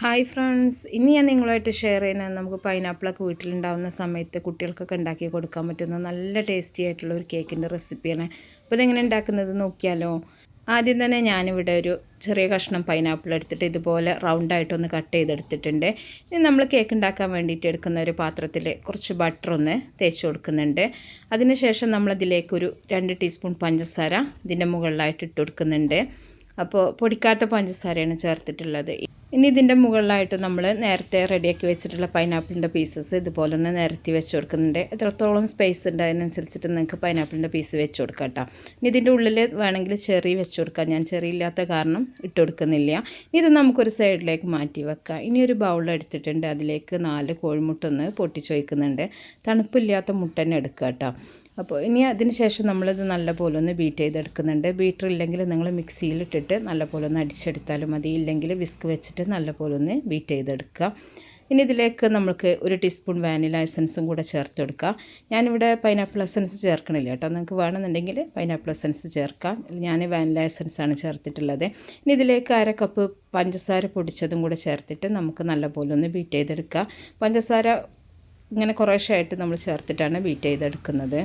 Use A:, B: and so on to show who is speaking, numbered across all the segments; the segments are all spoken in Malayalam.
A: ഹായ് ഫ്രണ്ട്സ് ഇനി ഞാൻ നിങ്ങളുമായിട്ട് ഷെയർ ചെയ്യുന്നത് നമുക്ക് പൈനാപ്പിളൊക്കെ വീട്ടിലുണ്ടാവുന്ന സമയത്ത് കുട്ടികൾക്കൊക്കെ ഉണ്ടാക്കി കൊടുക്കാൻ പറ്റുന്ന നല്ല ടേസ്റ്റി ആയിട്ടുള്ള ഒരു കേക്കിന്റെ റെസിപ്പിയാണ് അപ്പോൾ ഇതെങ്ങനെ ഉണ്ടാക്കുന്നത് നോക്കിയാലോ? ആദ്യം തന്നെ ഞാനിവിടെ ഒരു ചെറിയ കഷ്ണം പൈനാപ്പിൾ എടുത്തിട്ട് ഇതുപോലെ റൗണ്ടായിട്ടൊന്ന് കട്ട് ചെയ്തെടുത്തിട്ടുണ്ട്. ഇനി നമ്മൾ കേക്ക് ഉണ്ടാക്കാൻ വേണ്ടിയിട്ട് എടുക്കുന്ന ഒരു പാത്രത്തിൽ കുറച്ച് ബട്ടർ ഒന്ന് തേച്ച് കൊടുക്കുന്നുണ്ട്. അതിനുശേഷം നമ്മളതിലേക്കൊരു രണ്ട് ടീസ്പൂൺ പഞ്ചസാര ഇതിന്റെ മുകളിലായിട്ട് ഇട്ട് കൊടുക്കുന്നുണ്ട്. അപ്പോൾ പൊടിക്കാത്ത പഞ്ചസാരയാണ് ചേർത്തിട്ടുള്ളത്. ഇനി ഇതിന്റെ മുകളിലായിട്ട് നമ്മൾ നേരത്തെ റെഡിയാക്കി വെച്ചിട്ടുള്ള പൈനാപ്പിളിന്റെ പീസസ് ഇതുപോലെ ഒന്ന് നിരത്തി വെച്ച് കൊടുക്കുന്നുണ്ട്. എത്രത്തോളം സ്പേസ് ഉണ്ട് അതിനനുസരിച്ചിട്ട് നിങ്ങൾക്ക് പൈനാപ്പിളിന്റെ പീസ് വെച്ച് കൊടുക്കാം കേട്ടോ ഇനി ഇതിന്റെ ഉള്ളിൽ വേണമെങ്കിൽ ചെറി വെച്ച് കൊടുക്കാം. ഞാൻ ചെറി ഇല്ലാത്ത കാരണം ഇട്ട് കൊടുക്കുന്നില്ല. ഇത് നമുക്കൊരു സൈഡിലേക്ക് മാറ്റി വെക്കാം. ഇനി ഒരു ബൗൾ എടുത്തിട്ടുണ്ട്. അതിലേക്ക് നാല് കോഴിമുട്ടൊന്ന് പൊട്ടിച്ച് വയ്ക്കുന്നുണ്ട് തണുപ്പില്ലാത്ത മുട്ട തന്നെ എടുക്കുക കേട്ടോ അപ്പോൾ ഇനി അതിന് ശേഷം നമ്മളിത് നല്ലപോലെ ഒന്ന് ബീറ്റ് ചെയ്തെടുക്കുന്നുണ്ട്. ബീറ്റർ ഇല്ലെങ്കിൽ നിങ്ങൾ മിക്സിയിലിട്ടിട്ട് നല്ലപോലെ ഒന്ന് അടിച്ചെടുത്താലും മതി. ഇല്ലെങ്കിൽ വിസ്ക് വെച്ചിട്ട് നല്ലപോലെ ഒന്ന് ബീറ്റ് ചെയ്തെടുക്കുക. ഇനി ഇതിലേക്ക് നമുക്ക് ഒരു ടീസ്പൂൺ വാനില എസൻസും കൂടെ ചേർത്ത് കൊടുക്കുക ഞാനിവിടെ പൈനാപ്പിൾ എസൻസ് ചേർക്കണില്ല കേട്ടോ. നിങ്ങൾക്ക് വേണമെന്നുണ്ടെങ്കിൽ പൈനാപ്പിൾ എസൻസ് ചേർക്കാം. ഞാൻ വാനില എസൻസ് ആണ് ചേർത്തിട്ടുള്ളത്. ഇനി ഇതിലേക്ക് അര കപ്പ് പഞ്ചസാര പൊടിച്ചതും കൂടെ ചേർത്തിട്ട് നമുക്ക് നല്ലപോലെ ഒന്ന് ബീറ്റ് ചെയ്തെടുക്കുക പഞ്ചസാര ഇങ്ങനെ കുറേശ്ശായിട്ട് നമ്മൾ ചേർത്തിട്ടാണ് ബീറ്റ് ചെയ്തെടുക്കുന്നത്.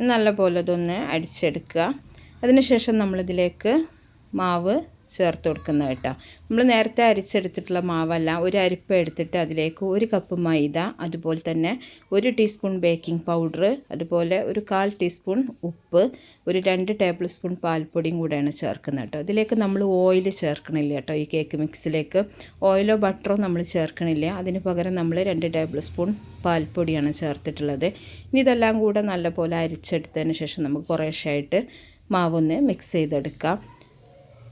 A: നല്ലപോലെ ഇതൊന്ന് അടിച്ചെടുക്കുക. അതിനുശേഷം നമ്മളിതിലേക്ക് മാവ് ചേർത്ത് കൊടുക്കുന്നത് കേട്ടോ. നമ്മൾ നേരത്തെ അരിച്ചെടുത്തിട്ടുള്ള മാവല്ല ഒരു അരിപ്പ എടുത്തിട്ട് അതിലേക്ക് ഒരു കപ്പ് മൈദ അതുപോലെ തന്നെ ഒരു ടീസ്പൂൺ ബേക്കിംഗ് പൗഡർ അതുപോലെ ഒരു കാൽ ടീസ്പൂൺ ഉപ്പ് ഒരു രണ്ട് ടേബിൾ സ്പൂൺ പാൽപ്പൊടിയും കൂടെയാണ് ചേർക്കുന്നത് കേട്ടോ. അതിലേക്ക് നമ്മൾ ഓയിൽ ചേർക്കണില്ല കേട്ടോ ഈ കേക്ക് മിക്സിലേക്ക്. ഓയിലോ ബട്ടറോ നമ്മൾ ചേർക്കണില്ല. അതിന് പകരം നമ്മൾ രണ്ട് ടേബിൾ സ്പൂൺ പാൽപ്പൊടിയാണ് ചേർത്തിട്ടുള്ളത്. ഇനി ഇതെല്ലാം കൂടെ നല്ലപോലെ അരിച്ചെടുത്തതിന് ശേഷം നമുക്ക് കുറേശ്ശായിട്ട് മാവൊന്ന് മിക്സ് ചെയ്തെടുക്കാം.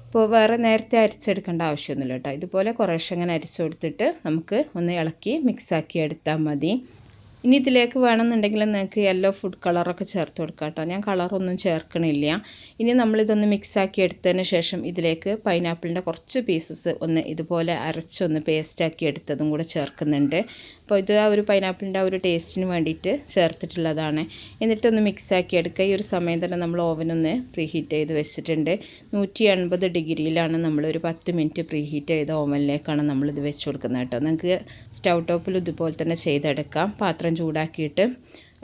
A: അപ്പോൾ വേറെ നേരത്തെ അരിച്ചെടുക്കേണ്ട ആവശ്യമൊന്നുമില്ല കേട്ടോ. ഇതുപോലെ കുറേശ്ശെ അങ്ങനെ അരിച്ചു കൊടുത്തിട്ട് നമുക്ക് ഒന്ന് ഇളക്കി മിക്സാക്കി എടുത്താൽ മതി. ഇനി ഇതിലേക്ക് വേണമെന്നുണ്ടെങ്കിൽ നിങ്ങൾക്ക് യെല്ലോ ഫുഡ് കളറൊക്കെ ചേർത്ത് കൊടുക്കാം കേട്ടോ. ഞാൻ കളറൊന്നും ചേർക്കണില്ല. ഇനി നമ്മളിതൊന്ന് മിക്സാക്കി എടുത്തതിന് ശേഷം ഇതിലേക്ക് പൈനാപ്പിളിന്റെ കുറച്ച് പീസസ് ഒന്ന് ഇതുപോലെ അരച്ചൊന്ന് പേസ്റ്റാക്കി എടുത്തതും കൂടെ ചേർക്കുന്നുണ്ട്. അപ്പോൾ ഇത് ആ ഒരു പൈനാപ്പിളിന്റെ ആ ഒരു ടേസ്റ്റിന് വേണ്ടിയിട്ട് ചേർത്തിട്ടുള്ളതാണ്. എന്നിട്ടൊന്ന് മിക്സാക്കി എടുക്കുക. ഈ ഒരു സമയം തന്നെ നമ്മൾ ഓവനൊന്ന് പ്രീ ഹീറ്റ് ചെയ്ത് വെച്ചിട്ടുണ്ട്. നൂറ്റി എൺപത് ഡിഗ്രിയിലാണ് നമ്മളൊരു പത്ത് മിനിറ്റ് പ്രീഹീറ്റ് ചെയ്ത ഓവനിലേക്കാണ് നമ്മളിത് വെച്ച് കൊടുക്കുന്നത് കേട്ടോ. നിങ്ങൾക്ക് സ്റ്റൗ ടോപ്പിൽ ഇതുപോലെ തന്നെ ചെയ്തെടുക്കാം. പാത്രം ചൂടാക്കിയിട്ട്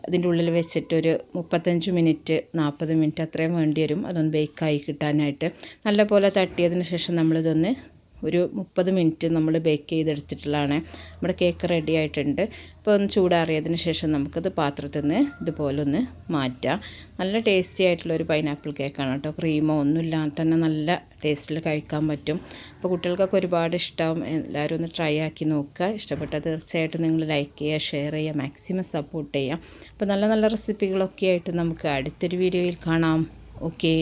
A: അതിന്റെ ഉള്ളിൽ വെച്ചിട്ടൊരു മുപ്പത്തഞ്ച് മിനിറ്റ് നാൽപ്പത് മിനിറ്റ് അത്രയും വേണ്ടി വരും അതൊന്ന് ബേക്കായി കിട്ടാനായിട്ട്. നല്ലപോലെ തട്ടിയതിന് ശേഷം നമ്മളിതൊന്ന് ഒരു മുപ്പത് മിനിറ്റ് നമ്മൾ ബേക്ക് ചെയ്തെടുത്തിട്ടുള്ളതാണ്. നമ്മുടെ കേക്ക് റെഡി ആയിട്ടുണ്ട്. അപ്പോൾ ഒന്ന് ചൂടാറിയതിന് ശേഷം നമുക്കത് പാത്രത്തിൽ നിന്ന് ഇതുപോലെ ഒന്ന് മാറ്റാം. നല്ല ടേസ്റ്റി ആയിട്ടുള്ള ഒരു പൈനാപ്പിൾ കേക്കാണ് കേട്ടോ. ക്രീമോ ഒന്നുമില്ലാതെ തന്നെ നല്ല ടേസ്റ്റിൽ കഴിക്കാൻ പറ്റും. അപ്പോൾ കുട്ടികൾക്കൊക്കെ ഒരുപാട് ഇഷ്ടമാവും. എല്ലാവരും ഒന്ന് ട്രൈ ആക്കി നോക്കുക. ഇഷ്ടപ്പെട്ടാൽ തീർച്ചയായിട്ടും നിങ്ങൾ ലൈക്ക് ചെയ്യുക ഷെയർ ചെയ്യുക മാക്സിമം സപ്പോർട്ട് ചെയ്യുക. അപ്പോൾ നല്ല നല്ല റെസിപ്പികളൊക്കെ ആയിട്ട് നമുക്ക് അടുത്തൊരു വീഡിയോയിൽ കാണാം. ഓക്കേ